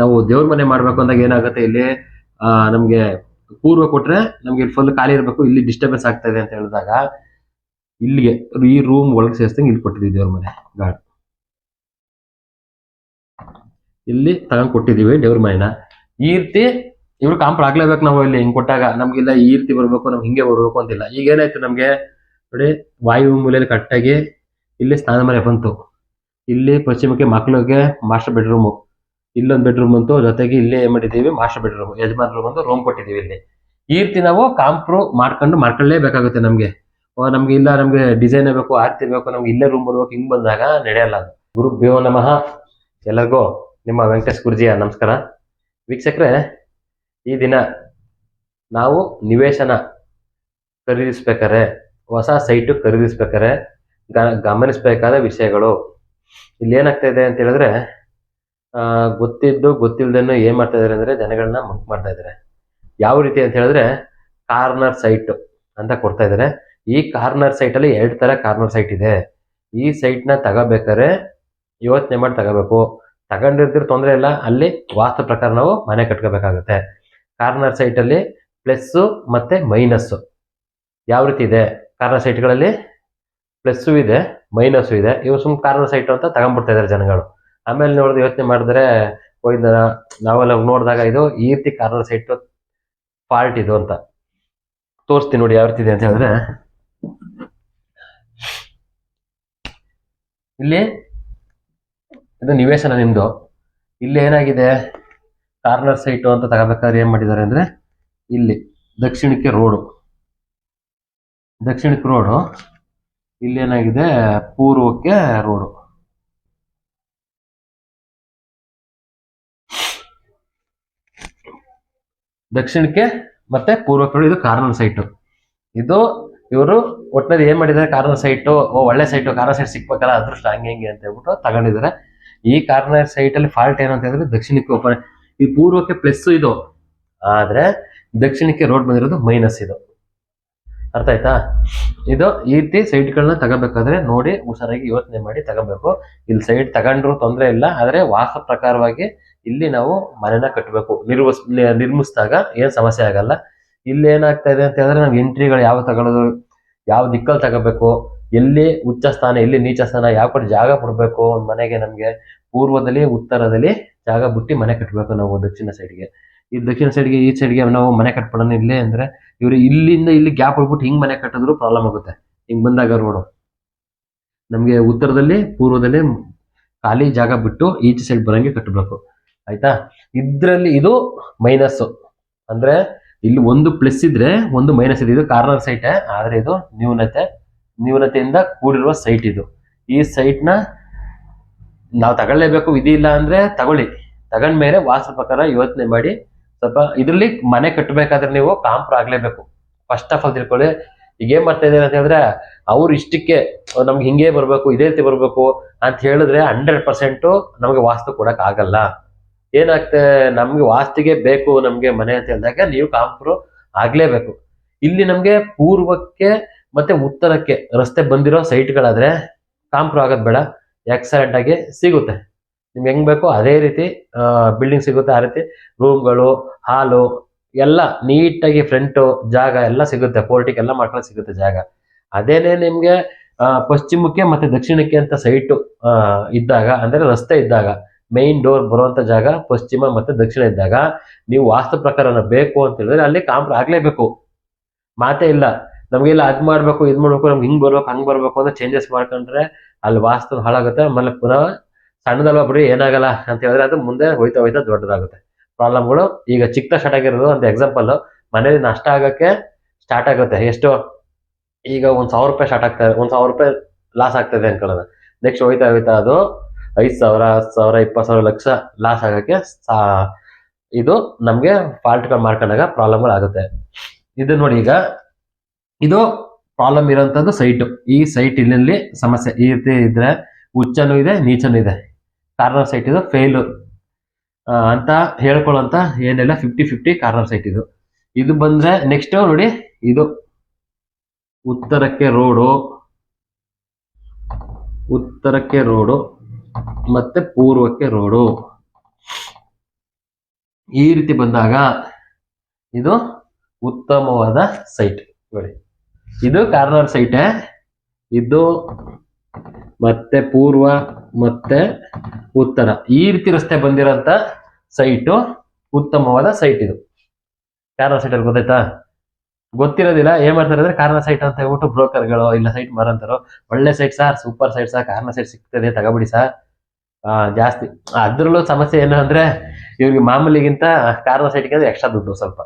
ನಾವು ದೇವ್ರ ಮನೆ ಮಾಡ್ಬೇಕು ಅಂದಾಗ ಏನಾಗುತ್ತೆ ಇಲ್ಲಿ ನಮ್ಗೆ ಪೂರ್ವ ಕೊಟ್ರೆ ನಮ್ಗೆ ಇಲ್ಲಿ ಫುಲ್ ಖಾಲಿ ಇರಬೇಕು, ಇಲ್ಲಿ ಡಿಸ್ಟರ್ಬೆನ್ಸ್ ಆಗ್ತಾ ಇದೆ ಅಂತ ಹೇಳಿದಾಗ ಇಲ್ಲಿಗೆ ಈ ರೂಮ್ ಒಳಗೆ ಸೇರಿಸ್ದಂಗೆ ಇಲ್ಲಿ ಕೊಟ್ಟಿದ್ದೀವಿ ದೇವ್ರ ಮನೆ, ಗಾಡ್. ಇಲ್ಲಿ ತಗೊಂಡ್ ಕೊಟ್ಟಿದೀವಿ ದೇವ್ರ ಮನೆನ. ಈ ರೀತಿ ಇವ್ರು ಕಾಂಪ್ರ ಆಗ್ಲೇಬೇಕು ನಾವು ಇಲ್ಲಿ ಹಿಂಗ್ ಕೊಟ್ಟಾಗ, ನಮ್ಗಿಲ್ಲ ಈ ರೀತಿ ಬರ್ಬೇಕು, ನಮ್ಗೆ ಹಿಂಗೆ ಬರ್ಬೇಕು ಅಂತಿಲ್ಲ. ಈಗ ಏನಾಯ್ತು ನಮ್ಗೆ, ನೋಡಿ, ವಾಯು ಮೂಲೆಯಲ್ಲಿ ಕಟ್ಟಾಗಿ ಇಲ್ಲಿ ಸ್ನಾನ ಮನೆ ಬಂತು. ಇಲ್ಲಿ ಪಶ್ಚಿಮಕ್ಕೆ ಮಕ್ಕಳಿಗೆ ಮಾಸ್ಟರ್ ಬೆಡ್ರೂಮು ಇಲ್ಲೊಂದು ಬೆಡ್ರೂಮ್ ಬಂತು ಜೊತೆಗೆ ಇಲ್ಲೇ ಏನ್ ಮಾಡಿದ್ದೀವಿ ಮಾಸ್ಟರ್ ಬೆಡ್ರೂಮ್ ಯಜಮಾನ್ ರೂಮ್ ಅಂತ ರೂಮ್ ಕೊಟ್ಟಿದ್ದೀವಿ ಇಲ್ಲಿ. ಈ ರೀತಿ ನಾವು ಕಾಂಪ್ರೂವ್ ಮಾಡ್ಕೊಂಡು ಮಾಡ್ಕೊಳ್ಳೇಬೇಕಾಗುತ್ತೆ ನಮಗೆ. ನಮಗೆ ಇಲ್ಲ, ನಮ್ಗೆ ಡಿಸೈನ್ ಬೇಕು ಆರ್ತಿ ಬೇಕು, ನಮ್ಗೆ ಇಲ್ಲೇ ರೂಮ್ ಬರ್ಬೇಕು, ಹಿಂಗ್ ಬಂದಾಗ ನಡೆಯಲ್ಲ ಅದು. ಗುರು ಭ್ಯೋ ನಮಃ. ಎಲ್ಲರಿಗೂ ನಿಮ್ಮ ವೆಂಕಟೇಶ್ ಗುರುಜಿಯ ನಮಸ್ಕಾರ. ವೀಕ್ಷಕರೇ, ಈ ದಿನ ನಾವು ನಿವೇಶನ ಖರೀದಿಸ್ಬೇಕಾರೆ ಹೊಸ ಸೈಟು ಖರೀದಿಸ್ಬೇಕಾದ್ರೆ ಗ- ಗಮನಿಸಬೇಕಾದ ವಿಷಯಗಳು. ಇಲ್ಲಿ ಏನಾಗ್ತಾ ಇದೆ ಅಂತ ಹೇಳಿದ್ರೆ ಗೊತ್ತಿದ್ದು, ಗೊತ್ತಿಲ್ದೇನು ಏನ್ ಮಾಡ್ತಾ ಇದಾರೆ ಅಂದ್ರೆ ಜನಗಳನ್ನ ಮಂಕ್ ಮಾಡ್ತಾ ಇದಾರೆ. ಯಾವ ರೀತಿ ಅಂತ ಹೇಳಿದ್ರೆ, ಕಾರ್ನರ್ ಸೈಟ್ ಅಂತ ಕೊಡ್ತಾ ಇದಾರೆ. ಈ ಕಾರ್ನರ್ ಸೈಟ್ ಅಲ್ಲಿ ಎರಡ್ ತರ ಕಾರ್ನರ್ ಸೈಟ್ ಇದೆ. ಈ ಸೈಟ್ನ ತಗೋಬೇಕಾದ್ರೆ ಯೋಚನೆ ಮಾಡಿ ತಗೋಬೇಕು. ತಗೊಂಡಿರ್ತಿರ ತೊಂದರೆ ಇಲ್ಲ. ಅಲ್ಲಿ ವಾಸ್ತು ಪ್ರಕಾರ ನಾವು ಮನೆ ಕಟ್ಕೋಬೇಕಾಗುತ್ತೆ. ಕಾರ್ನರ್ ಸೈಟ್ ಅಲ್ಲಿ ಪ್ಲಸ್ ಮತ್ತೆ ಮೈನಸ್ ಯಾವ ರೀತಿ ಇದೆ? ಕಾರ್ನರ್ ಸೈಟ್ಗಳಲ್ಲಿ ಪ್ಲಸ್ಸು ಇದೆ, ಮೈನಸ್ಸು ಇದೆ. ಇವು ಸುಮ್ ಕಾರ್ನರ್ ಸೈಟ್ ಅಂತ ತಗೊಂಡ್ಬಿಡ್ತಾ ಇದಾರೆ ಜನಗಳು. ಆಮೇಲೆ ನೋಡಿದ್ರೆ ಯೋಚನೆ ಮಾಡಿದ್ರೆ ಹೋಯ್ದ ನಾವೆಲ್ಲ ನೋಡಿದಾಗ ಇದು ಈ ರೀತಿ ಕಾರ್ನರ್ ಸೆಟ್ ಫಾಲ್ಟ್ ಇದು ಅಂತ. ತೋರಿಸ್ತೀನಿ ನೋಡಿ ಯಾವ ರೀತಿ ಇದೆ ಅಂತ ಹೇಳಿದ್ರೆ. ಇಲ್ಲಿ ಇದು ನಿವೇಶನ ನಿಮ್ದು. ಇಲ್ಲಿ ಏನಾಗಿದೆ? ಕಾರ್ನರ್ ಸೈಟು ಅಂತ ತಗೋಬೇಕಾದ್ರೆ ಏನ್ ಮಾಡಿದ್ದಾರೆ ಅಂದ್ರೆ, ಇಲ್ಲಿ ದಕ್ಷಿಣಕ್ಕೆ ರೋಡು. ದಕ್ಷಿಣಕ್ಕೆ ರೋಡು. ಇಲ್ಲಿ ಏನಾಗಿದೆ? ಪೂರ್ವಕ್ಕೆ ರೋಡು. ದಕ್ಷಿಣಕ್ಕೆ ಮತ್ತೆ ಪೂರ್ವಕ್ಕೆ ಇದು ಕಾರ್ನರ್ ಸೈಟು ಇದು ಇವರು ಒಟ್ಟಿನಲ್ಲಿ ಏನ್ ಮಾಡಿದ್ದಾರೆ? ಕಾರ್ನರ್ ಸೈಟು ಓ, ಒಳ್ಳೆ ಸೈಟು ಕಾರ್ನರ್ ಸೈಟ್ ಸಿಕ್ಬೇಕಲ್ಲ ಅದೃಷ್ಟ ಹಂಗೆ ಹಿಂಗೆ ಅಂತ ಹೇಳ್ಬಿಟ್ಟು ತಗೊಂಡಿದ್ದಾರೆ. ಈ ಕಾರ್ನರ್ ಸೈಟ್ ಅಲ್ಲಿ ಫಾಲ್ಟ್ ಏನು ಅಂತ ಹೇಳಿದ್ರೆ ದಕ್ಷಿಣಕ್ಕೆ ಓಪನ್ ಈ ಪೂರ್ವಕ್ಕೆ ಪ್ಲಸ್ ಇದು. ಆದ್ರೆ ದಕ್ಷಿಣಕ್ಕೆ ರೋಡ್ ಬಂದಿರೋದು ಮೈನಸ್ ಇದು. ಅರ್ಥ ಆಯ್ತಾ? ಇದು ಈ ರೀತಿ ಸೈಟ್ಗಳನ್ನ ತಗೋಬೇಕಾದ್ರೆ ನೋಡಿ ಹುಷಾರಾಗಿ ಯೋಚನೆ ಮಾಡಿ ತಗೋಬೇಕು. ಇಲ್ಲಿ ಸೈಟ್ ತಗೊಂಡ್ರು ತೊಂದರೆ ಇಲ್ಲ, ಆದ್ರೆ ವಾಸ ಪ್ರಕಾರವಾಗಿ ಇಲ್ಲಿ ನಾವು ಮನೆನ ಕಟ್ಟಬೇಕು ನಿರ್ವಸ್ ನಿರ್ಮಿಸಿದಾಗ ಏನು ಸಮಸ್ಯೆ ಆಗಲ್ಲ. ಇಲ್ಲಿ ಏನಾಗ್ತಾ ಇದೆ ಅಂತ ಹೇಳಿದ್ರೆ ನಾವು ಎಂಟ್ರಿಗಳು ಯಾವ ತಗೊಳ್ಳೋದು ಯಾವ ದಿಕ್ಕಲ್ಲಿ ತಗೋಬೇಕು, ಎಲ್ಲಿ ಉಚ್ಚ ಸ್ಥಾನ, ಎಲ್ಲಿ ನೀಚ ಸ್ಥಾನ, ಯಾವ ಕಡೆ ಜಾಗ ಕೊಡಬೇಕು ಒಂದ್ ಮನೆಗೆ ನಮಗೆ ಪೂರ್ವದಲ್ಲಿ, ಉತ್ತರದಲ್ಲಿ ಜಾಗ ಬಿಟ್ಟು ಮನೆ ಕಟ್ಟಬೇಕು ನಾವು ದಕ್ಷಿಣ ಸೈಡ್ಗೆ ಈ ದಕ್ಷಿಣ ಸೈಡ್ಗೆ ಈ ಸೈಡ್ಗೆ ನಾವು ಮನೆ ಕಟ್ಬಿಡೋಣ ಇಲ್ಲೇ ಅಂದ್ರೆ ಇವರು ಇಲ್ಲಿಂದ ಇಲ್ಲಿ ಗ್ಯಾಪ್ ಹೊಡ್ಬಿಟ್ಟು ಹಿಂಗೆ ಮನೆ ಕಟ್ಟಿದ್ರು ಪ್ರಾಬ್ಲಮ್ ಆಗುತ್ತೆ. ಹಿಂಗೆ ಬಂದಾಗ ರೋಡು ನಮಗೆ ಉತ್ತರದಲ್ಲಿ, ಪೂರ್ವದಲ್ಲಿ ಖಾಲಿ ಜಾಗ ಬಿಟ್ಟು ಈಚೆ ಸೈಡ್ ಬರಂಗೆ ಕಟ್ಟಬೇಕು ಆಯ್ತಾ? ಇದರಲ್ಲಿ ಇದು ಮೈನಸ್ ಅಂದ್ರೆ ಇಲ್ಲಿ ಒಂದು ಪ್ಲಸ್ ಇದ್ರೆ ಒಂದು ಮೈನಸ್ ಇದೆ. ಇದು ಕಾರ್ನರ್ ಸೈಟ್ ಆದರೆ ಇದು ನ್ಯೂನತೆ. ನ್ಯೂನತೆಯಿಂದ ಕೂಡಿರುವ ಸೈಟ್ ಇದು. ಈ ಸೈಟ್ನ ನಾವು ತಗೊಳ್ಳೇಬೇಕು ಇಲ್ಲ ಅಂದ್ರೆ ತಗೊಳ್ಳಿ. ತಗೊಂಡ್ಮೇಲೆ ವಾಸ್ತು ಪ್ರಕಾರ ಯೋಚನೆ ಮಾಡಿ ಸ್ವಲ್ಪ ಇದರಲ್ಲಿ ಮನೆ ಕಟ್ಟಬೇಕಾದ್ರೆ ನೀವು ಕಾಂಪ್ರ ಆಗ್ಲೇಬೇಕು. ಫಸ್ಟ್ ಆಫ್ ಆಲ್ ತಿಳ್ಕೊಳ್ಳಿ, ಈಗ ಏನ್ ಮಾಡ್ತಾ ಇದ್ದಾರೆ ಅಂತ ಹೇಳಿದ್ರೆ, ಅವ್ರು ಇಷ್ಟಕ್ಕೆ ನಮ್ಗೆ ಹಿಂಗೆ ಬರ್ಬೇಕು, ಇದೇ ರೀತಿ ಬರ್ಬೇಕು ಅಂತ ಹೇಳಿದ್ರೆ ಹಂಡ್ರೆಡ್ ಪರ್ಸೆಂಟ್ ನಮಗೆ ವಾಸ್ತು ಕೊಡಕ್ ಆಗಲ್ಲ. ಏನಾಗ್ತದೆ ನಮ್ಗೆ ವಾಸ್ತಿಗೆ ಬೇಕು ನಮ್ಗೆ ಮನೆ ಅಂತ ಹೇಳಿದಾಗ ನೀವು ಕಾಂಪ್ರ ಆಗ್ಲೇಬೇಕು. ಇಲ್ಲಿ ನಮ್ಗೆ ಪೂರ್ವಕ್ಕೆ ಮತ್ತೆ ಉತ್ತರಕ್ಕೆ ರಸ್ತೆ ಬಂದಿರೋ ಸೈಟ್ಗಳಾದ್ರೆ ಕಾಂಪ್ರ ಆಗೋದ್ ಬೇಡ ಎಕ್ಸಲೆಂಟ್ ಆಗಿ ಸಿಗುತ್ತೆ. ನಿಮ್ಗೆ ಹೆಂಗ್ ಬೇಕೋ ಅದೇ ರೀತಿ ಬಿಲ್ಡಿಂಗ್ ಸಿಗುತ್ತೆ ಆ ರೀತಿ. ರೂಮ್ಗಳು ಹಾಲು ಎಲ್ಲ ನೀಟಾಗಿ ಫ್ರಂಟ್ ಜಾಗ ಎಲ್ಲ ಸಿಗುತ್ತೆ. ಪೋರ್ಟಿಕ್ ಎಲ್ಲ ಮಾಡ್ಕೊಂಡು ಸಿಗುತ್ತೆ ಜಾಗ. ಅದೇನೆ ನಿಮಗೆ ಪಶ್ಚಿಮಕ್ಕೆ ಮತ್ತೆ ದಕ್ಷಿಣಕ್ಕೆ ಅಂತ ಸೈಟು ಇದ್ದಾಗ, ಅಂದ್ರೆ ರಸ್ತೆ ಇದ್ದಾಗ ಮೈನ್ ಡೋರ್ ಬರುವಂತ ಜಾಗ, ಪಶ್ಚಿಮ ಮತ್ತೆ ದಕ್ಷಿಣ ಇದ್ದಾಗ, ನೀವು ವಾಸ್ತು ಪ್ರಕಾರನ ಬೇಕು ಅಂತ ಹೇಳಿದ್ರೆ ಅಲ್ಲಿ ಕಾಂಪ್ರ ಆಗ್ಲೇಬೇಕು. ಮಾತೇ ಇಲ್ಲ. ನಮಗೆಲ್ಲ ಅದ್ ಮಾಡ್ಬೇಕು, ಇದ್ ಮಾಡ್ಬೇಕು, ನಮ್ಗೆ ಹಿಂಗ್ ಬರ್ಬೇಕು, ಹಂಗ್ ಬರ್ಬೇಕು ಅಂತ ಚೇಂಜಸ್ ಮಾಡ್ಕೊಂಡ್ರೆ ಅಲ್ಲಿ ವಾಸ್ತು ಹಾಳಾಗುತ್ತೆ. ಆಮೇಲೆ ಪುನಃ ಸಣ್ಣದಲ್ವಾ ಬಿಡಿ, ಏನಾಗಲ್ಲ ಅಂತ ಹೇಳಿದ್ರೆ ಅದು ಮುಂದೆ ಹೋಯ್ತಾ ಹೋಯ್ತಾ ದೊಡ್ಡದಾಗುತ್ತೆ. ಪ್ರಾಬ್ಲಮ್ಗಳು ಈಗ ಚಿಕ್ಕ ಸ್ಟಾರ್ಟ್ ಆಗಿರೋದು ಒಂದು ಎಕ್ಸಾಂಪಲ್ ಮನೇಲಿ ನಷ್ಟ ಆಗೋಕ್ಕೆ ಸ್ಟಾರ್ಟ್ ಆಗುತ್ತೆ. ಎಷ್ಟು? ಈಗ ಒಂದು ಸಾವಿರ ರೂಪಾಯಿ ಸ್ಟಾರ್ಟ್ ಆಗ್ತಾ, ಒಂದು ಸಾವಿರ ರೂಪಾಯಿ ಲಾಸ್ ಆಗ್ತದೆ ಅನ್ಕೊಳ್ಳೋಣ ನೆಕ್ಸ್ಟ್ ಹೋಯ್ತಾ ಹೋಯ್ತಾ ಅದು ಐದು ಸಾವಿರ, ಹತ್ತು ಸಾವಿರ, ಇಪ್ಪತ್ತು ಸಾವಿರ ಲಕ್ಷ ಲಾಸ್ ಆಗೋಕ್ಕೆ ಇದು ನಮಗೆ ಫಾಲ್ಟ್ಗಳು ಮಾಡ್ಕೊಂಡಾಗ ಪ್ರಾಬ್ಲಮ್ಗಳು ಆಗುತ್ತೆ. ಇದು ನೋಡಿ ಈಗ, ಇದು ಪ್ರಾಬ್ಲಮ್ ಇರೋಂಥದ್ದು ಸೈಟು ಈ ಸೈಟ್ ಇಲ್ಲಿ ಸಮಸ್ಯೆ, ಈ ರೀತಿ ಇದ್ರೆ ಉಚ್ಚನೂ ಇದೆ, ನೀಚನೂ ಇದೆ. ಕಾರ್ನರ್ ಸೈಟ್ ಇದು ಫೇಲ್ ಅಂತ ಹೇಳ್ಕೊಳ್ಳೋಂತ ಏನಿಲ್ಲ ಫಿಫ್ಟಿ ಫಿಫ್ಟಿ ಕಾರ್ನರ್ ಸೈಟ್ ಇದು. ಇದು ಬಂದ್ರೆ ನೆಕ್ಸ್ಟ್ ನೋಡಿ, ಇದು ಉತ್ತರಕ್ಕೆ ರೋಡು ಉತ್ತರಕ್ಕೆ ರೋಡು ಮತ್ತೆ ಪೂರ್ವಕ್ಕೆ ರೋಡು ಈ ರೀತಿ ಬಂದಾಗ ಇದು ಉತ್ತಮವಾದ ಸೈಟ್ ನೋಡಿ, ಇದು ಕಾರ್ನರ್ ಸೈಟೇ ಇದು ಮತ್ತೆ ಪೂರ್ವ, ಮತ್ತೆ ಉತ್ತರ. ಈ ರೀತಿ ರಸ್ತೆ ಬಂದಿರೋಂಥ ಸೈಟು ಉತ್ತಮವಾದ ಸೈಟ್ ಇದು. ಕಾರ್ನರ್ ಸೈಟ್ ಅಲ್ಲಿ ಗೊತ್ತಾಯ್ತಾ? ಗೊತ್ತಿರೋದಿಲ್ಲ, ಏನ್ ಮಾಡ್ತಾರೆ ಅಂದ್ರೆ ಕಾರ್ನರ್ ಸೈಟ್ ಅಂತ ಹೇಳ್ಬಿಟ್ಟು ಬ್ರೋಕರ್ಗಳು ಇಲ್ಲ ಸೈಟ್ ಮಾರಂತಾರೋ, ಒಳ್ಳೆ site sir super site sir corner site ಸಿಗ್ತದೆ, ತಗೋಬಿಡಿ ಸರ್ ಜಾಸ್ತಿ. ಅದ್ರಲ್ಲೂ ಸಮಸ್ಯೆ ಏನು ಅಂದ್ರೆ, ಇವ್ರಿಗೆ ಮಾಮೂಲಿಗಿಂತ ಕಾರ್ನರ್ ಸೈಟ್ಗೆ ಅಂದ್ರೆ ಎಕ್ಸ್ಟ್ರಾ ದುಡ್ಡು ಸ್ವಲ್ಪ.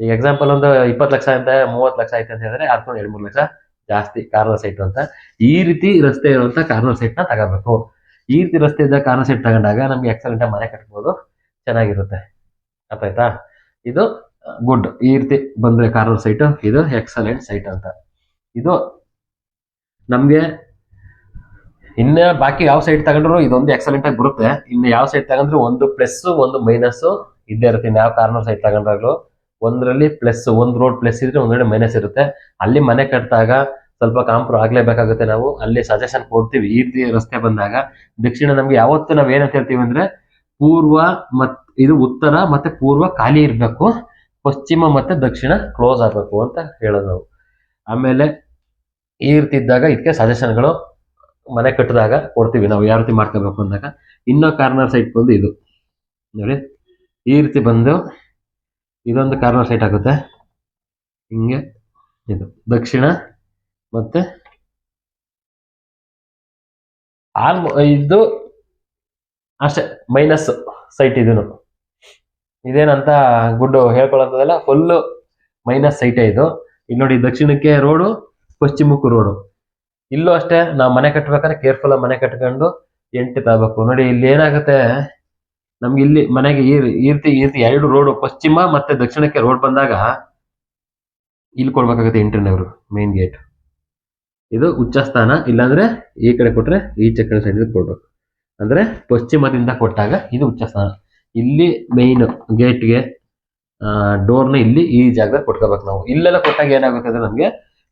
ಈಗ ಎಕ್ಸಾಂಪಲ್ ಒಂದು ಇಪ್ಪತ್ತು ಲಕ್ಷ ಅಂತ, ಮೂವತ್ತು ಲಕ್ಷ ಆಯ್ತು ಅಂತ ಹೇಳಿದ್ರೆ ಅರ್ಕೊಂಡು ಎರಡು ಮೂರು ಲಕ್ಷ. ಜಾಸ್ತಿ ಕಾರ್ನರ್ ಸೈಟ್ ಅಂತ. ಈ ರೀತಿ ರಸ್ತೆ ಇರುವಂತ ಕಾರ್ನರ್ ಸೈಟ್ನ ತಗೋಬೇಕು. ಈ ರೀತಿ ರಸ್ತೆ ಇದ್ದ ಕಾರ್ನರ್ ಸೈಟ್ ತಗೊಂಡಾಗ ನಮ್ಗೆ ಎಕ್ಸಲೆಂಟ್ ಮನೆ ಕಟ್ಬೋದು. ಚೆನ್ನಾಗಿರುತ್ತೆ. ಅರ್ಥ ಇದು ಗುಡ್ ಈ ರೀತಿ ಬಂದ್ರೆ ಕಾರ್ನರ್ ಸೈಟ್, ಇದು ಎಕ್ಸಲೆಂಟ್ ಸೈಟ್ ಅಂತ. ಇದು ನಮ್ಗೆ ಇನ್ನ ಬಾಕಿ ಯಾವ ಸೈಟ್ ತಗೊಂಡ್ರು ಇದೊಂದು ಎಕ್ಸಲೆಂಟ್ ಆಗಿ ಬರುತ್ತೆ. ಇನ್ನು ಯಾವ ಸೈಟ್ ತಗೊಂಡ್ರು ಒಂದು ಪ್ಲಸ್ ಒಂದು ಮೈನಸ್ ಇದ್ದೇ ಇರುತ್ತೆ. ಇನ್ನು ಯಾವ ಕಾರ್ನರ್ ಸೈಟ್ ತಗೊಂಡ್ರಾಗ್ಲು. ಒಂದರಲ್ಲಿ ಪ್ಲಸ್ ಒಂದು ರೋಡ್ ಪ್ಲಸ್ ಇದ್ರೆ ಒಂದೆರಡು ಮೈನಸ್ ಇರುತ್ತೆ. ಅಲ್ಲಿ ಮನೆ ಕಟ್ಟಿದಾಗ ಸ್ವಲ್ಪ ಕಾಂಪ್ರೋ ಆಗ್ಲೇಬೇಕಾಗುತ್ತೆ ನಾವು. ಅಲ್ಲಿ ಸಜೆಷನ್ ಕೊಡ್ತೀವಿ. ಈ ರೀತಿ ರಸ್ತೆ ಬಂದಾಗ ದಕ್ಷಿಣ ನಮ್ಗೆ ಯಾವತ್ತು ನಾವ್ ಏನಂತ ಹೇಳ್ತೀವಿ ಅಂದ್ರೆ ಪೂರ್ವ ಮತ್ ಇದು ಉತ್ತರ ಮತ್ತೆ ಪೂರ್ವ ಖಾಲಿ ಇರ್ಬೇಕು. ಪಶ್ಚಿಮ ಮತ್ತೆ ದಕ್ಷಿಣ ಕ್ಲೋಸ್ ಆಗ್ಬೇಕು ಅಂತ ಹೇಳೋದು ನಾವು. ಆಮೇಲೆ ಈ ರೀತಿ ಇದ್ದಾಗ ಇದಕ್ಕೆ ಸಜೆಷನ್ಗಳು ಮನೆ ಕಟ್ಟಿದಾಗ ಕೊಡ್ತೀವಿ ನಾವು. ಯಾವ ರೀತಿ ಮಾಡ್ಕೋಬೇಕು ಅಂದಾಗ. ಇನ್ನೂ ಕಾರ್ನರ್ ಸೈಟ್ ಬಂದು ಇದು. ನೋಡಿ, ಈ ರೀತಿ ಬಂದು ಇದೊಂದು ಕಾರ್ನರ್ ಸೈಟ್ ಆಗುತ್ತೆ. ಹಿಂಗೆ ಇದು. ದಕ್ಷಿಣ ಮತ್ತೆ ಆಲ್ಮೋ ಇದು ಅಷ್ಟೇ ಮೈನಸ್ ಸೈಟ್ ಇದನ್ನು ಇದೇನಂತ ಗುಡ್ಡು ಹೇಳ್ಕೊಳ್ಳೋದಲ್ಲ ಫುಲ್ಲು ಮೈನಸ್ ಸೈಟೇ ಇದು. ಇಲ್ಲಿ ನೋಡಿ ದಕ್ಷಿಣಕ್ಕೆ ರೋಡು ಪಶ್ಚಿಮಕ್ಕೂ ರೋಡು ಇಲ್ಲೂ ಅಷ್ಟೇ, ನಾವು ಮನೆ ಕಟ್ಬೇಕಾದ್ರೆ ಕೇರ್ಫುಲ್ ಮನೆ ಕಟ್ಕೊಂಡು ಎಂಟು ತಗೋಬೇಕು ನೋಡಿ ಇಲ್ಲಿ ಏನಾಗುತ್ತೆ? ನಮ್ಗೆ ಇಲ್ಲಿ ಮನೆಗೆ ಈ ಈ ರೀತಿ ಈ ರೀತಿ ಎರಡು ರೋಡು ಪಶ್ಚಿಮ ಮತ್ತೆ ದಕ್ಷಿಣಕ್ಕೆ ರೋಡ್ ಬಂದಾಗ ಇಲ್ಲಿ ಕೊಡ್ಬೇಕಾಗುತ್ತೆ ಎಂಟ್ರಿನವರು ಮೇನ್ ಗೇಟ್ ಇದು ಉಚ್ಚ ಸ್ಥಾನ, ಇಲ್ಲಾಂದ್ರೆ ಈ ಕಡೆ ಕೊಟ್ರೆ ಈಚೆ ಕಡೆ ಸೈಡ್ ಕೊಡ್ಬೇಕು. ಅಂದ್ರೆ ಪಶ್ಚಿಮದಿಂದ ಕೊಟ್ಟಾಗ ಇದು ಉಚ್ಚ ಸ್ಥಾನ. ಇಲ್ಲಿ ಮೇನ್ ಗೇಟ್ಗೆ ಡೋರ್ನ ಇಲ್ಲಿ ಈ ಜಾಗದಲ್ಲಿ ಕೊಟ್ಕೋಬೇಕು ನಾವು. ಇಲ್ಲೆಲ್ಲ ಕೊಟ್ಟಾಗ ಏನಾಗುತ್ತೆ ಅಂದ್ರೆ ನಮ್ಗೆ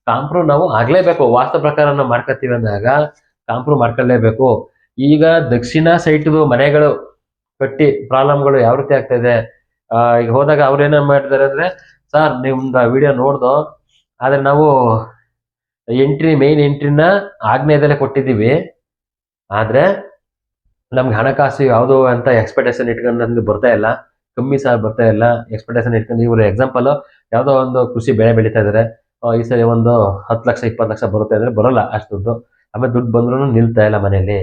ಕಾಂಪ್ರೂವ್ ನಾವು ಆಗ್ಲೇಬೇಕು. ವಾಸ್ತು ಪ್ರಕಾರ ನಾವು ಅಂದಾಗ ಕಾಂಪ್ರೂವ್ ಮಾಡ್ಕೊಳ್ಳೇಬೇಕು ಈಗ ದಕ್ಷಿಣ ಸೈಟ್ದು ಮನೆಗಳು ಕಟ್ಟಿ ಪ್ರಾಬ್ಲಮ್ಗಳು ಯಾವ ರೀತಿ ಆಗ್ತಾ ಇದೆ? ಈಗ ಹೋದಾಗ ಅವ್ರು ಮಾಡಿದ್ದಾರೆ ಅಂದ್ರೆ, ಸರ್, ನಿಮ್ದು ವಿಡಿಯೋ ನೋಡ್ದು, ಆದರೆ ನಾವು ಎಂಟ್ರಿ ಮೇನ್ ಎಂಟ್ರಿನ ಆಗ್ನೇಯದಲ್ಲೇ ಕೊಟ್ಟಿದ್ದೀವಿ. ಆದರೆ ನಮ್ಗೆ ಹಣಕಾಸು ಯಾವುದು ಅಂತ ಎಕ್ಸ್ಪೆಕ್ಟೇಷನ್ ಇಟ್ಕೊಂಡು ನಮ್ಗೆ ಬರ್ತಾ ಇಲ್ಲ. ಕಮ್ಮಿ ಸಹ ಬರ್ತಾ ಇಲ್ಲ. ಎಕ್ಸ್ಪೆಕ್ಟೇಷನ್ ಇಟ್ಕೊಂಡು ಇವರು ಎಕ್ಸಾಂಪಲ್ ಯಾವುದೋ ಒಂದು ಕೃಷಿ ಬೆಳೆ ಬೆಳೀತಾ ಇದ್ದಾರೆ. ಈ ಸರಿ ಒಂದು ಹತ್ತು ಲಕ್ಷ, ಇಪ್ಪತ್ತು ಲಕ್ಷ ಬರುತ್ತೆ ಅಂದರೆ ಬರೋಲ್ಲ ಅಷ್ಟು ದುಡ್ಡು ಆಮೇಲೆ ದುಡ್ಡು ಬಂದ್ರೂ ನಿಲ್ತಾ ಇಲ್ಲ ಮನೆಯಲ್ಲಿ.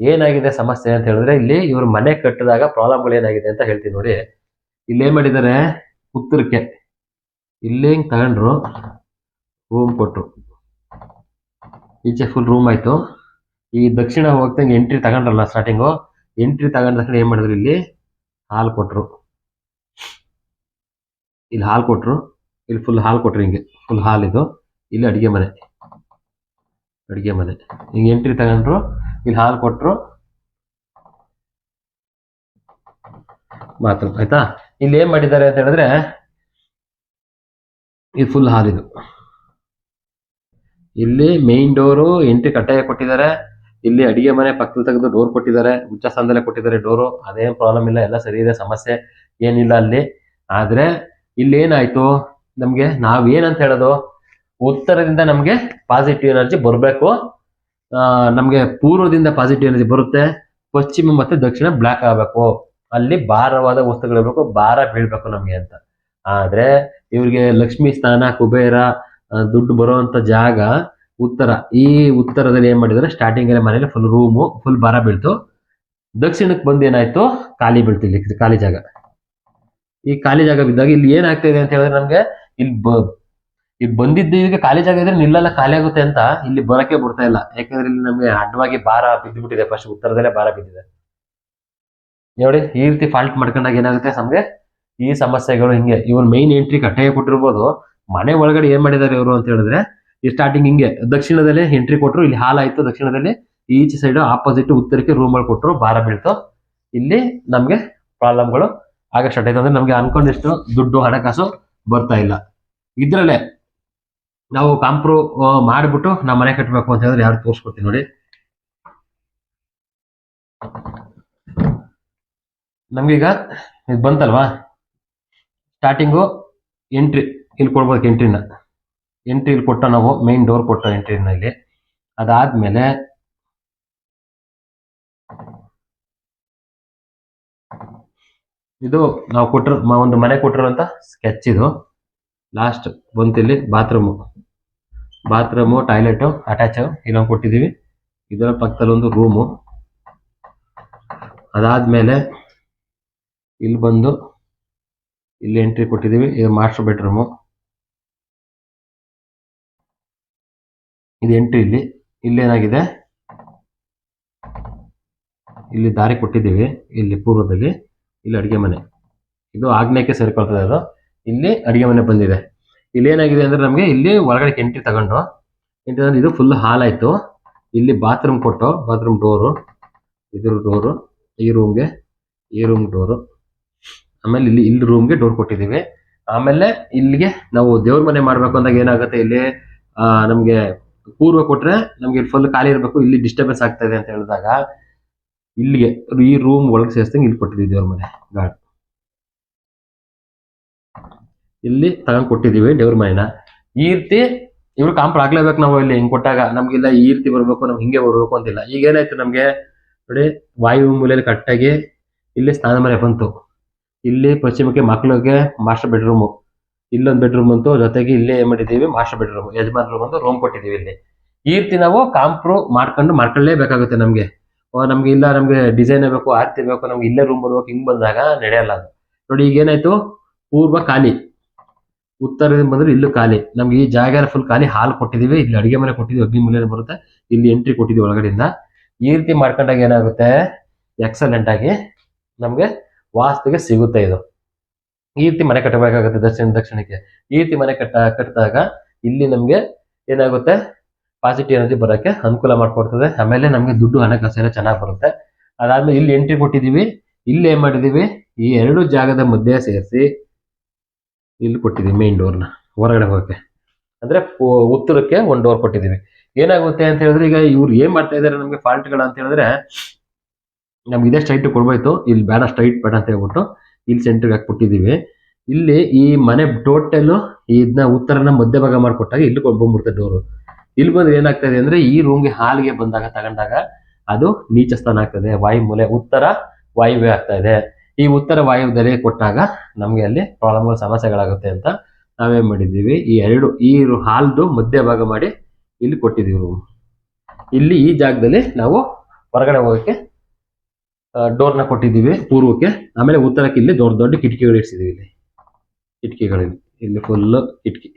ಏನಾಗಿದೆ ಸಮಸ್ಯೆ ಅಂತ ಹೇಳಿದ್ರೆ ಇಲ್ಲಿ ಇವರು ಮನೆ ಕಟ್ಟಿದಾಗ ಪ್ರಾಬ್ಲಮ್ಗಳು ಏನಾಗಿದೆ ಅಂತ ಹೇಳ್ತೀನಿ ನೋಡಿ. ಇಲ್ಲಿ ಏನ್ ಮಾಡಿದ್ದಾರೆ? ಉತ್ತರಕ್ಕೆ. ಇಲ್ಲಿ ಹಿಂಗ್ ತಗೊಂಡ್ರು ರೂಮ್ ಕೊಟ್ರು. ಈಚೆ ಫುಲ್ ರೂಮ್ ಆಯ್ತು. ಈ ದಕ್ಷಿಣ ಹೋಗ್ತಂಗೆ ಎಂಟ್ರಿ ತಗೊಂಡ್ರಲ್ಲ ಸ್ಟಾರ್ಟಿಂಗು ಎಂಟ್ರಿ ತಗೊಂಡ ತಕ್ಷಣ ಏನ್ ಮಾಡಿದ್ರು ಇಲ್ಲಿ? ಹಾಲ್ ಕೊಟ್ರು. ಇಲ್ಲಿ ಹಾಲ್ ಕೊಟ್ರು. ಇಲ್ಲಿ ಫುಲ್ ಹಾಲ್ ಕೊಟ್ರು ಹಿಂಗೆ. ಫುಲ್ ಹಾಲ್ ಇದು. ಇಲ್ಲಿ ಅಡಿಗೆ ಮನೆ. ಅಡಿಗೆ ಮನೆ. ಹಿಂಗೆ ಎಂಟ್ರಿ ತಗೊಂಡ್ರು. ಇಲ್ಲಿ ಹಾಲು ಕೊಟ್ಟರು ಮಾತ್ರ ಆಯ್ತಾ? ಇಲ್ಲಿ ಏನ್ ಮಾಡಿದ್ದಾರೆ ಅಂತ ಹೇಳಿದ್ರೆ ಇದು ಫುಲ್ ಹಾಲ್ ಇದು. ಇಲ್ಲಿ ಮೇನ್ ಡೋರು ಎಂಟ್ರಿ ಕಟ್ಟಾಯ ಕೊಟ್ಟಿದ್ದಾರೆ. ಇಲ್ಲಿ ಅಡಿಗೆ ಮನೆ ಪಕ್ಕದಲ್ಲಿ ತೆಗೆದು ಡೋರ್ ಕೊಟ್ಟಿದ್ದಾರೆ. ಉಚ್ಚ ಸ್ಥಾನದಲ್ಲೇ ಕೊಟ್ಟಿದ್ದಾರೆ ಡೋರು ಅದೇನು ಪ್ರಾಬ್ಲಮ್ ಇಲ್ಲ, ಎಲ್ಲ ಸರಿ ಇದೆ, ಸಮಸ್ಯೆ ಏನಿಲ್ಲ ಅಲ್ಲಿ. ಆದ್ರೆ ಇಲ್ಲಿ ಏನಾಯ್ತು? ನಮ್ಗೆ ನಾವೇನಂತ ಹೇಳೋದು? ಉತ್ತರದಿಂದ ನಮ್ಗೆ ಪಾಸಿಟಿವ್ ಎನರ್ಜಿ ಬರಬೇಕು. ನಮ್ಗೆ ಪೂರ್ವದಿಂದ ಪಾಸಿಟಿವ್ ಎನರ್ಜಿ ಬರುತ್ತೆ. ಪಶ್ಚಿಮ ಮತ್ತೆ ದಕ್ಷಿಣ ಬ್ಲಾಕ್ ಆಗಬೇಕು. ಅಲ್ಲಿ ಭಾರವಾದ ವಸ್ತುಗಳಿರ್ಬೇಕು ಭಾರ ಬೀಳ್ಬೇಕು ನಮಗೆ ಅಂತ. ಆದ್ರೆ ಇವ್ರಿಗೆ ಲಕ್ಷ್ಮಿ ಸ್ಥಾನ ಕುಬೇರ ದುಡ್ಡು ಬರುವಂತ ಜಾಗ ಉತ್ತರ. ಈ ಉತ್ತರದಲ್ಲಿ ಏನ್ ಮಾಡಿದ್ರೆ? ಸ್ಟಾರ್ಟಿಂಗ್ ಅಲ್ಲಿ ಮನೇಲಿ ಫುಲ್ ರೂಮು ಫುಲ್ ಭಾರ ಬೀಳ್ತು. ದಕ್ಷಿಣಕ್ಕೆ ಬಂದು ಏನಾಯ್ತು? ಖಾಲಿ ಬೀಳ್ತು ಇಲ್ಲಿ, ಖಾಲಿ ಜಾಗ. ಈ ಖಾಲಿ ಜಾಗ ಬಿದ್ದಾಗ ಇಲ್ಲಿ ಏನಾಗ್ತಾ ಇದೆ ಅಂತ ಹೇಳಿದ್ರೆ ನಮ್ಗೆ ಇಲ್ಲಿ ಇಲ್ಲಿ ಬಂದಿದ್ದು ಈಗ ಖಾಲಿ ಜಾಗ ಇದ್ರೆ ನಿಲ್ಲಲ್ಲ, ಖಾಲಿ ಆಗುತ್ತೆ ಅಂತ ಇಲ್ಲಿ ಬರಕ್ಕೆ ಬಿಡ್ತಾ ಇಲ್ಲ. ಯಾಕಂದ್ರೆ ಇಲ್ಲಿ ನಮಗೆ ಅಡ್ಡವಾಗಿ ಭಾರ ಬಿದ್ದು ಬಿಟ್ಟಿದೆ ಫಸ್ಟ್ ಉತ್ತರದಲ್ಲೇ ಭಾರ ಬಿದ್ದಿದೆ. ನೋಡಿ, ಈ ರೀತಿ ಫಾಲ್ಟ್ ಮಾಡ್ಕೊಂಡಾಗ ಏನಾಗುತ್ತೆ? ನಮ್ಗೆ ಈ ಸಮಸ್ಯೆಗಳು ಹಿಂಗೆ. ಇವ್ರು ಮೈನ್ ಎಂಟ್ರಿ ಕಟ್ಟಾಗಿ ಕೊಟ್ಟಿರ್ಬೋದು. ಮನೆ ಒಳಗಡೆ ಏನ್ ಮಾಡಿದ್ದಾರೆ ಇವರು ಅಂತ ಹೇಳಿದ್ರೆ, ಈ ಸ್ಟಾರ್ಟಿಂಗ್ ಹಿಂಗೆ. ದಕ್ಷಿಣದಲ್ಲಿ ಎಂಟ್ರಿ ಕೊಟ್ರು, ಇಲ್ಲಿ ಹಾಲ್ ಆಯ್ತು. ದಕ್ಷಿಣದಲ್ಲಿ ಈಚೆ ಸೈಡ್ ಆಪೋಸಿಟ್ ಉತ್ತರಕ್ಕೆ ರೂಮ್ ಕೊಟ್ಟರು ಭಾರ ಬೀಳ್ತು. ಇಲ್ಲಿ ನಮ್ಗೆ ಪ್ರಾಬ್ಲಮ್ಗಳು ಆಗ ಸ್ಟಾರ್ಟ್ ಆಯ್ತು ಅಂದ್ರೆ ನಮ್ಗೆ ಅನ್ಕೊಂಡಿಷ್ಟು ದುಡ್ಡು ಹಣಕಾಸು ಬರ್ತಾ ಇಲ್ಲ. ಇದ್ರಲ್ಲೇ ನಾವು ಕಾಂಪ್ರೂವ್ ಮಾಡಿಬಿಟ್ಟು ನಾವು ಮನೆ ಕಟ್ಟಬೇಕು ಅಂತ ಹೇಳಿದ್ರೆ ಯಾರು ತೋರಿಸ್ಕೊಡ್ತೀನಿ ನೋಡಿ. ನಮ್ಗೀಗ ಇದು ಬಂತಲ್ವಾ? ಸ್ಟಾರ್ಟಿಂಗು ಎಂಟ್ರಿ ಇಲ್ಲಿ ಕೊಡ್ಬೇಕು ಎಂಟ್ರಿನ ಎಂಟ್ರಿ ಇಲ್ಲಿ ಕೊಟ್ಟ ನಾವು ಮೈನ್ ಡೋರ್ ಕೊಟ್ಟ ಎಂಟ್ರಿನ ಇಲ್ಲಿ. ಅದಾದ್ಮೇಲೆ ಇದು ನಾವು ಕೊಟ್ಟಿರೋ ಒಂದು ಮನೆ ಕೊಟ್ಟಿರೋಂಥ ಸ್ಕೆಚ್ ಇದು. ಲಾಸ್ಟ್ ಬಂತಿಲ್ಲಿ ಬಾತ್ರೂಮು ಬಾತ್ರೂಮು ಟಾಯ್ಲೆಟು ಅಟ್ಯಾಚ್ ಇನ್ನೊಂದು ಕೊಟ್ಟಿದ್ದೀವಿ. ಇದರ ಪಕ್ಕದಲ್ಲಿ ಒಂದು ರೂಮು ಅದಾದ್ಮೇಲೆ ಇಲ್ಲಿ ಬಂದು ಇಲ್ಲಿ ಎಂಟ್ರಿ ಕೊಟ್ಟಿದ್ದೀವಿ. ಇದು ಮಾಸ್ಟರ್ ಬೆಡ್ರೂಮು ಇದು ಎಂಟ್ರಿ ಇಲ್ಲಿ. ಇಲ್ಲಿ ಏನಾಗಿದೆ? ಇಲ್ಲಿ ದಾರಿ ಕೊಟ್ಟಿದ್ದೀವಿ. ಇಲ್ಲಿ ಪೂರ್ವದಲ್ಲಿ. ಇಲ್ಲಿ ಅಡುಗೆ ಮನೆ. ಇದು ಆಗ್ನೇಯಕ್ಕೆ ಸೇರ್ಕೊಳ್ತದೆ ಅದು ಇಲ್ಲಿ ಅಡಿಗೆ ಮನೆ ಬಂದಿದೆ. ಇಲ್ಲಿ ಏನಾಗಿದೆ ಅಂದ್ರೆ ನಮಗೆ ಇಲ್ಲಿ ಒಳಗಡೆ ಎಂಟ್ರಿ ತಗೊಂಡು ಎಂಟ್ರಿ ತಗೊಂಡು ಇದು ಫುಲ್ ಹಾಲ್ ಆಯ್ತು. ಇಲ್ಲಿ ಬಾತ್ರೂಮ್ ಕೊಟ್ಟು ಬಾತ್ರೂಮ್ ಡೋರು ಇದ್ರ ಡೋರು ಈ ರೂಮ್ಗೆ ಈ ರೂಮ್ ಡೋರು ಆಮೇಲೆ ಇಲ್ಲಿ ಇಲ್ಲಿ ರೂಮ್ಗೆ ಡೋರ್ ಕೊಟ್ಟಿದ್ದೀವಿ. ಆಮೇಲೆ ಇಲ್ಲಿಗೆ ನಾವು ದೇವ್ರ ಮನೆ ಮಾಡಬೇಕು ಅಂದಾಗ ಏನಾಗುತ್ತೆ ಇಲ್ಲಿ ನಮಗೆ ಪೂರ್ವ ಕೊಟ್ರೆ ನಮಗೆ ಫುಲ್ ಖಾಲಿ ಇರಬೇಕು, ಇಲ್ಲಿ ಡಿಸ್ಟರ್ಬೆನ್ಸ್ ಆಗ್ತಾ ಅಂತ ಹೇಳಿದಾಗ, ಇಲ್ಲಿಗೆ ಈ ರೂಮ್ ಒಳಗೆ ಸೇರಿಸ್ದಂಗೆ ಇಲ್ಲಿ ಕೊಟ್ಟಿದ್ದೀವಿ ದೇವ್ರ ಮನೆ. ಗಾಡ್. ಇಲ್ಲಿ ತಗೊಂಡ್ ಕೊಟ್ಟಿದೀವಿ ದೇವ್ರ ಮೈನ ಈ ರೀತಿ ಇವ್ರು ಕಾಂಪ್ರ ಆಗ್ಲೇಬೇಕು ನಾವು ಇಲ್ಲಿ ಹಿಂಗ್ ಕೊಟ್ಟಾಗ. ನಮ್ಗಿಲ್ಲ ಈ ರೀತಿ ಬರ್ಬೇಕು, ನಮ್ಗೆ ಹಿಂಗೆ ಬರ್ಬೇಕು ಅಂತಿಲ್ಲ. ಈಗ ಏನಾಯ್ತು ನಮ್ಗೆ? ನೋಡಿ, ವಾಯು ಮೂಲೆಯಲ್ಲಿ ಕಟ್ಟಾಗಿ ಇಲ್ಲಿ ಸ್ನಾನ ಮನೆ ಬಂತು. ಇಲ್ಲಿ ಪಶ್ಚಿಮಕ್ಕೆ ಮಕ್ಳಿಗೆ ಮಾಸ್ಟರ್ ಬೆಡ್ರೂಮು ಇಲ್ಲೊಂದು ಬೆಡ್ರೂಮ್ ಬಂತು. ಜೊತೆಗೆ ಇಲ್ಲೇ ಏನ್ ಮಾಡಿದೀವಿ? ಮಾಸ್ಟರ್ ಬೆಡ್ರೂಮ್ ಯಜಮಾನ್ ರೂಮ್ ರೂಮ್ ಕೊಟ್ಟಿದ್ದೀವಿ ಇಲ್ಲಿ. ಈ ರೀತಿ ನಾವು ಕಾಂಪ್ರು ಮಾಡ್ಕೊಂಡು ಮಾಡ್ಕೊಳ್ಳೇಬೇಕಾಗುತ್ತೆ ನಮ್ಗೆ. ನಮ್ಗೆ ಇಲ್ಲ, ನಮ್ಗೆ ಡಿಸೈನ್ ಬೇಕು, ಆರ್ತಿ ಬೇಕು, ನಮ್ಗೆ ಇಲ್ಲೇ ರೂಮ್ ಬರ್ಬೇಕು, ಹಿಂಗ್ ಬಂದಾಗ ನಡೆಯಲ್ಲ ಅದು. ನೋಡಿ, ಈಗ ಏನಾಯ್ತು? ಪೂರ್ವ ಖಾಲಿ. ಉತ್ತರದಿಂದ ಬಂದ್ರೆ ಇಲ್ಲೂ ಖಾಲಿ. ನಮ್ಗೆ ಈ ಜಾಗ ಫುಲ್ ಖಾಲಿ. ಹಾಲ್ ಕೊಟ್ಟಿದೀವಿ. ಇಲ್ಲಿ ಅಡಿಗೆ ಮನೆ ಕೊಟ್ಟಿದೀವಿ. ಅಗ್ನಿ ಮೂಲೆಯಲ್ಲಿ ಬರುತ್ತೆ. ಇಲ್ಲಿ ಎಂಟ್ರಿ ಕೊಟ್ಟಿದೀವಿ ಒಳಗಡೆಯಿಂದ. ಈ ರೀತಿ ಮಾಡ್ಕೊಂಡಾಗ ಏನಾಗುತ್ತೆ? ಎಕ್ಸಲೆಂಟ್ ಆಗಿ ನಮ್ಗೆ ವಾಸ್ತುಗೆ ಸಿಗುತ್ತೆ ಇದು. ಈ ರೀತಿ ಮನೆ ಕಟ್ಟಬೇಕಾಗುತ್ತೆ ದಕ್ಷಿಣ ದಕ್ಷಿಣಕ್ಕೆ. ಈ ರೀತಿ ಮನೆ ಕಟ್ಟ, ಕಟ್ಟಿದಾಗ ಇಲ್ಲಿ ನಮ್ಗೆ ಏನಾಗುತ್ತೆ? ಪಾಸಿಟಿವ್ ಎನರ್ಜಿ ಬರೋಕ್ಕೆ ಅನುಕೂಲ ಮಾಡ್ಕೊಡ್ತದೆ. ಆಮೇಲೆ ನಮ್ಗೆ ದುಡ್ಡು ಹಣಕಾಸು ಎಲ್ಲ ಚೆನ್ನಾಗಿ ಬರುತ್ತೆ. ಅದಾದ್ಮೇಲೆ ಇಲ್ಲಿ ಎಂಟ್ರಿ ಕೊಟ್ಟಿದೀವಿ. ಇಲ್ಲಿ ಏನ್ ಮಾಡಿದೀವಿ? ಈ ಎರಡು ಜಾಗದ ಮಧ್ಯೆ ಸೇರಿಸಿ ಇಲ್ಲಿ ಕೊಟ್ಟಿದ್ದೀವಿ ಮೇನ್ ಡೋರ್ನ ಹೊರಗಡೆ ಹೋಗಕ್ಕೆ. ಅಂದರೆ ಉತ್ತರಕ್ಕೆ ಒಂದು ಡೋರ್ ಕೊಟ್ಟಿದ್ದೀವಿ. ಏನಾಗುತ್ತೆ ಅಂತ ಹೇಳಿದ್ರೆ, ಈಗ ಇವ್ರು ಏನು ಮಾಡ್ತಾ ಇದ್ದಾರೆ ನಮಗೆ ಫಾಲ್ಟ್ಗಳು ಅಂತ ಹೇಳಿದ್ರೆ, ನಮ್ಗೆ ಇದೇ ಸ್ಟ್ರೈಟ್ ಕೊಡ್ಬೋಯ್ತು. ಇಲ್ಲಿ ಬೇಡ ಸ್ಟ್ರೈಟ್ ಬೇಡ ಅಂತ ಹೇಳ್ಬಿಟ್ಟು, ಇಲ್ಲಿ ಸೆಂಟ್ರಿಗೆ ಹಾಕ್ಬಿಟ್ಟಿದ್ದೀವಿ. ಇಲ್ಲಿ ಈ ಮನೆ ಟೋಟಲ್ ಇದನ್ನ ಉತ್ತರನ ಮಧ್ಯ ಭಾಗ ಮಾಡಿಕೊಟ್ಟಾಗ ಇಲ್ಲಿ ಬಂದ್ಬಿಡುತ್ತೆ ಡೋರು ಇಲ್ಲಿ ಬಂದ್ರೆ ಇದೆ ಅಂದ್ರೆ, ಈ ರೂಮ್ಗೆ ಹಾಲ್ಗೆ ಬಂದಾಗ, ತಗೊಂಡಾಗ ಅದು ನೀಚ ಸ್ಥಾನ ಆಗ್ತದೆ. ವಾಯು ಮೂಲೆ ಉತ್ತರ ವಾಯುವೆ ಆಗ್ತಾ ಇದೆ. ಈ ಉತ್ತರ ವಾಯುವ್ಯದಲ್ಲಿ ಕೊಟ್ಟಾಗ ನಮ್ಗೆ ಅಲ್ಲಿ ಪ್ರಾಬ್ಲಮ್ಗಳು ಸಮಸ್ಯೆಗಳಾಗುತ್ತೆ ಅಂತ ನಾವೇನ್ ಮಾಡಿದ್ದೀವಿ. ಈ ಎರಡು, ಈ ಹಾಲ್ದು ಮಧ್ಯ ಭಾಗ ಮಾಡಿ ಇಲ್ಲಿ ಕೊಟ್ಟಿದ್ದೀವಿ ಇಲ್ಲಿ ಈ ಜಾಗದಲ್ಲಿ ನಾವು ಹೊರಗಡೆ ಹೋಗಕ್ಕೆ ಡೋರ್ನ ಕೊಟ್ಟಿದ್ದೀವಿ ಪೂರ್ವಕ್ಕೆ. ಆಮೇಲೆ ಉತ್ತರಕ್ಕೆ ಇಲ್ಲಿ ದೊಡ್ಡ ದೊಡ್ಡ ಕಿಟಕಿಗಳು ಇಡ್ಸಿದೀವಿ ಇಲ್ಲಿ. ಕಿಟಕಿಗಳಿವೆ. ಇಲ್ಲಿ ಫುಲ್ ಕಿಟಕಿ.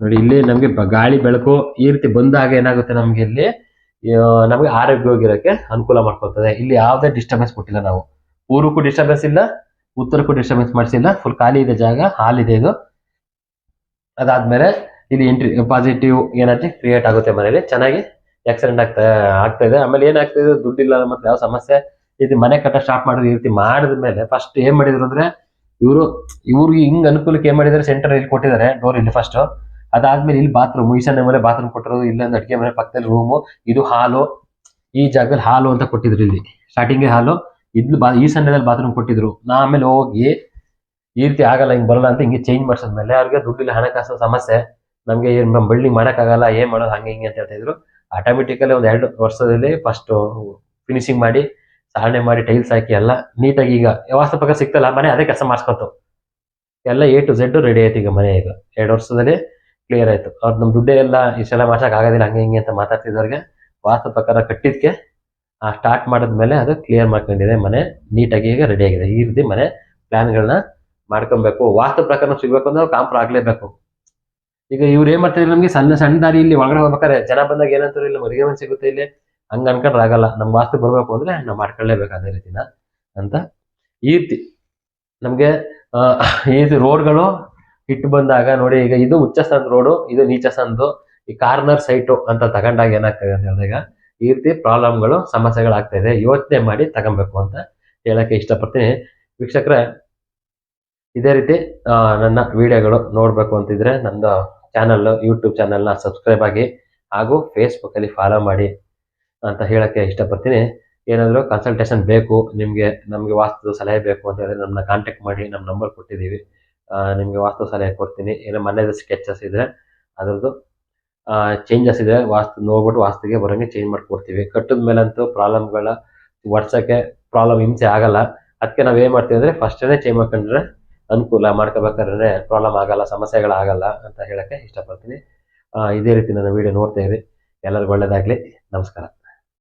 ನೋಡಿ, ಇಲ್ಲಿ ನಮಗೆ ಗಾಳಿ, ಬೆಳಕು ಈ ರೀತಿ ಬಂದಾಗ ಏನಾಗುತ್ತೆ ನಮಗೆ ಇಲ್ಲಿ ನಮಗೆ ನಮ್ಗೆ ಆರೋಗ್ಯವಾಗಿರೋಕ್ಕೆ ಅನುಕೂಲ ಮಾಡ್ಕೊಳ್ತದೆ. ಇಲ್ಲಿ ಯಾವುದೇ ಡಿಸ್ಟರ್ಬೆನ್ಸ್ ಕೊಟ್ಟಿಲ್ಲ ನಾವು. ಪೂರ್ವಕ್ಕೂ ಡಿಸ್ಟರ್ಬೆನ್ಸ್ ಇಲ್ಲ ಉತ್ತರಕ್ಕೂ ಡಿಸ್ಟರ್ಬೆನ್ಸ್ ಮಾಡಿಸಿಲ್ಲ. ಫುಲ್ ಖಾಲಿ ಇದೆ ಜಾಗ ಹಾಲ್ ಇದೆ ಇದು. ಅದಾದ್ಮೇಲೆ ಇಲ್ಲಿ ಎಂಟ್ರಿ ಪಾಸಿಟಿವ್ ಎನರ್ಜಿ ಕ್ರಿಯೇಟ್ ಆಗುತ್ತೆ ಮನೇಲಿ. ಚೆನ್ನಾಗಿ ಆಕ್ಸಿಡೆಂಟ್ ಆಗ್ತಾ ಆಗ್ತಾ ಇದೆ. ಆಮೇಲೆ ಏನಾಗ್ತಾ ಇದೆ? ದುಡ್ಡಿಲ್ಲ ಮತ್ತೆ ಯಾವ ಸಮಸ್ಯೆ? ಇದು ಮನೆ ಕಟ್ಟ ಸ್ಟಾರ್ಟ್ ಮಾಡೋದು ಈ ರೀತಿ ಮಾಡಿದ ಮೇಲೆ ಫಸ್ಟ್ ಏನ್ ಮಾಡಿದ್ರು ಅಂದ್ರೆ ಇವರು, ಇವ್ರಿಗೆ ಹಿಂಗ್ ಅನುಕೂಲಕ್ಕೆ ಏನ್ ಮಾಡಿದ್ದಾರೆ? ಸೆಂಟರ್ ಇಲ್ಲಿ ಕೊಟ್ಟಿದ್ದಾರೆ ಡೋರ್ ಇಲ್ಲಿ ಫಸ್ಟ್ ಅದಾದ್ಮೇಲೆ ಇಲ್ಲಿ ಬಾತ್ರೂಮ್ ಈಶಾನ್ಯ ಮೇಲೆ ಬಾತ್ರೂಮ್ ಕೊಟ್ಟಿರೋದು. ಇಲ್ಲೊಂದು ಅಡಿಗೆ ಮನೆ, ಪಕ್ಕದಲ್ಲಿ ರೂಮು ಇದು ಹಾಲು ಈ ಜಾಗದಲ್ಲಿ ಹಾಲು ಅಂತ ಕೊಟ್ಟಿದ್ರು ಇಲ್ಲಿ. ಸ್ಟಾರ್ಟಿಂಗ್ ಹಾಲು ಇದ್ಲು ಬಾ, ಈ ಸಂಡೇದಲ್ಲಿ ಬಾತ್ರೂಮ್ ಕೊಟ್ಟಿದ್ರು. ನಾ ಆಮೇಲೆ ಹೋಗಿ, ಈ ರೀತಿ ಆಗಲ್ಲ, ಹಿಂಗೆ ಬರಲ್ಲ ಅಂತ ಹಿಂಗೆ ಚೇಂಜ್ ಮಾಡಿಸಿದ್ಮೇಲೆ ಅವ್ರಿಗೆ ದುಡ್ಡಿಲ್ಲ ಹಣಕಾಸು ಸಮಸ್ಯೆ. ನಮಗೆ ನಮ್ಮ ಬಿಲ್ಡಿಂಗ್ ಮಾಡೋಕ್ಕಾಗಲ್ಲ, ಏನು ಮಾಡೋದು, ಹಂಗೆ ಹಿಂಗೆ ಅಂತ ಹೇಳ್ತಾ ಇದ್ರು ಆಟೋಮೆಟಿಕಲಿ ಒಂದು ಎರಡು ವರ್ಷದಲ್ಲಿ ಫಸ್ಟ್ ಫಿನಿಶಿಂಗ್ ಮಾಡಿ ಸಾರಣೆ ಮಾಡಿ ಟೈಲ್ಸ್ ಹಾಕಿ ಎಲ್ಲ ನೀಟಾಗಿ ಈಗ ವ್ಯವಸ್ಥೆ ಪಕ್ಕ ಮನೆ ಅದೇ ಕೆಲಸ ಮಾಡಿಸ್ಕೊತು. ಎಲ್ಲ ಎ ಟು ಝೆಡ್ ರೆಡಿ ಆಯ್ತು ಈಗ ಮನೆ ಈಗ. ಎರಡು ವರ್ಷದಲ್ಲಿ ಕ್ಲಿಯರ್ ಆಯ್ತು. ಅವ್ರು ನಮ್ಮ ದುಡ್ಡೇ ಎಲ್ಲ ಇಷ್ಟೆಲ್ಲ ಮಾಡ್ಸೋಕ್ಕಾಗೋದಿಲ್ಲ ಹಂಗೆ ಹಿಂಗೆ ಅಂತ ಮಾತಾಡ್ತಿದ್ದವ್ರಿಗೆ ವಾಸ್ತು ಪ್ರಕಾರ ಕಟ್ಟಿದ್ಕೆ ಆ ಸ್ಟಾರ್ಟ್ ಮಾಡಿದ್ಮೇಲೆ ಅದು ಕ್ಲಿಯರ್ ಮಾಡ್ಕೊಂಡಿದೆ. ಮನೆ ನೀಟಾಗಿ ಈಗ ರೆಡಿ ಆಗಿದೆ. ಈ ರೀತಿ ಮನೆ ಪ್ಲ್ಯಾನ್ಗಳನ್ನ ಮಾಡ್ಕೊಬೇಕು. ವಾಸ್ತು ಪ್ರಕಾರ ಸಿಗ್ಬೇಕು ಅಂದ್ರೆ ಕಾಂಪ್ರ ಆಗ್ಲೇಬೇಕು. ಈಗ ಇವ್ರು ಏನ್ ಮಾಡ್ತಾರೆ ನಮ್ಗೆ? ಸಣ್ಣ ಸಣ್ಣ ದಾರಿ ಇಲ್ಲಿ ಒಳಗಡೆ ಹೋಗ್ಬೇಕಾದ್ರೆ ಜನ ಬಂದಾಗ ಏನಂತಾರೆ ಇಲ್ಲಿ, ಮರಿಗೆ ಸಿಗುತ್ತೆ ಇಲ್ಲಿ. ಹಂಗ ಅನ್ಕೊಂಡ್ರೆ ಆಗಲ್ಲ. ನಮ್ ವಾಸ್ತು ಬರ್ಬೇಕು ಅಂದ್ರೆ ನಾವು ಮಾಡ್ಕೊಳ್ಳೇಬೇಕು ಅದೇ ರೀತಿನ ಅಂತ. ಈ ರೀತಿ ನಮ್ಗೆ ಈ ಈ ರೋಡ್ಗಳು ಇಟ್ಟು ಬಂದಾಗ ನೋಡಿ ಈಗ ಇದು ಉಚ್ಚಸ್ಥಾನದ ರೋಡು, ಇದು ನೀಚಸ್ಥಾನದ್ದು, ಈ ಕಾರ್ನರ್ ಸೈಟು ಅಂತ ತಗೊಂಡಾಗ ಏನಾಗ್ತದೆ ಅಂತ ಹೇಳಿದಾಗ ಈ ರೀತಿ ಪ್ರಾಬ್ಲಮ್ಗಳು, ಸಮಸ್ಯೆಗಳಾಗ್ತಾ ಇದೆ. ಯೋಚನೆ ಮಾಡಿ ತಗೊಬೇಕು ಅಂತ ಹೇಳಕ್ಕೆ ಇಷ್ಟಪಡ್ತೀನಿ. ವೀಕ್ಷಕರೇ, ಇದೇ ರೀತಿ ನನ್ನ ವಿಡಿಯೋಗಳು ನೋಡಬೇಕು ಅಂತಿದ್ರೆ ನಂದು ಚಾನಲ್ ಯೂಟ್ಯೂಬ್ ಚಾನಲ್ನ ಸಬ್ಸ್ಕ್ರೈಬ್ ಆಗಿ ಹಾಗೂ ಫೇಸ್ಬುಕ್ಕಲ್ಲಿ ಫಾಲೋ ಮಾಡಿ ಅಂತ ಹೇಳಕ್ಕೆ ಇಷ್ಟಪಡ್ತೀನಿ. ಏನಾದರೂ ಕನ್ಸಲ್ಟೇಷನ್ ಬೇಕು, ನಿಮಗೆ, ನಮಗೆ ವಾಸ್ತು ಸಲಹೆ ಬೇಕು ಅಂತ ಹೇಳಿದ್ರೆ ನಮ್ಮನ್ನ ಕಾಂಟ್ಯಾಕ್ಟ್ ಮಾಡಿ ನಮ್ಮ ನಂಬರ್ ಕೊಟ್ಟಿದ್ದೀವಿ. ನಿಮಗೆ ವಾಸ್ತು ಸಲಹೆ ಕೊಡ್ತೀನಿ. ಏನೋ ಮನೇದು ಸ್ಕೆಚಸ್ ಇದ್ದರೆ ಅದರದ್ದು ಚೇಂಜಸ್ ಇದೆ ವಾಸ್ತು, ನೋಡ್ಬಿಟ್ಟು ವಾಸ್ತುಗೆ ಬರೋಂಗೆ ಚೇಂಜ್ ಮಾಡಿಕೊಡ್ತೀವಿ. ಕಟ್ಟಿದ ಮೇಲಂತೂ ಪ್ರಾಬ್ಲಮ್ಗಳ ವರ್ಷಕ್ಕೆ ಪ್ರಾಬ್ಲಮ್ ಹಿಂಸೆ ಆಗಲ್ಲ. ಅದಕ್ಕೆ ನಾವು ಏನು ಮಾಡ್ತೀವಿ ಅಂದರೆ ಫಸ್ಟೇ ಚೇಂಜ್ ಮಾಡ್ಕೊಂಡ್ರೆ ಅನುಕೂಲ, ಮಾಡ್ಕೋಬೇಕಾದ್ರೆ ಪ್ರಾಬ್ಲಮ್ ಆಗಲ್ಲ ಸಮಸ್ಯೆಗಳಾಗಲ್ಲ ಅಂತ ಹೇಳೋಕ್ಕೆ ಇಷ್ಟಪಡ್ತೀನಿ. ಇದೇ ರೀತಿ ನನ್ನ ವೀಡಿಯೋ ನೋಡ್ತಾ ಇರಿ. ಎಲ್ಲರಿಗೂ ಒಳ್ಳೆಯದಾಗಲಿ ನಮಸ್ಕಾರ.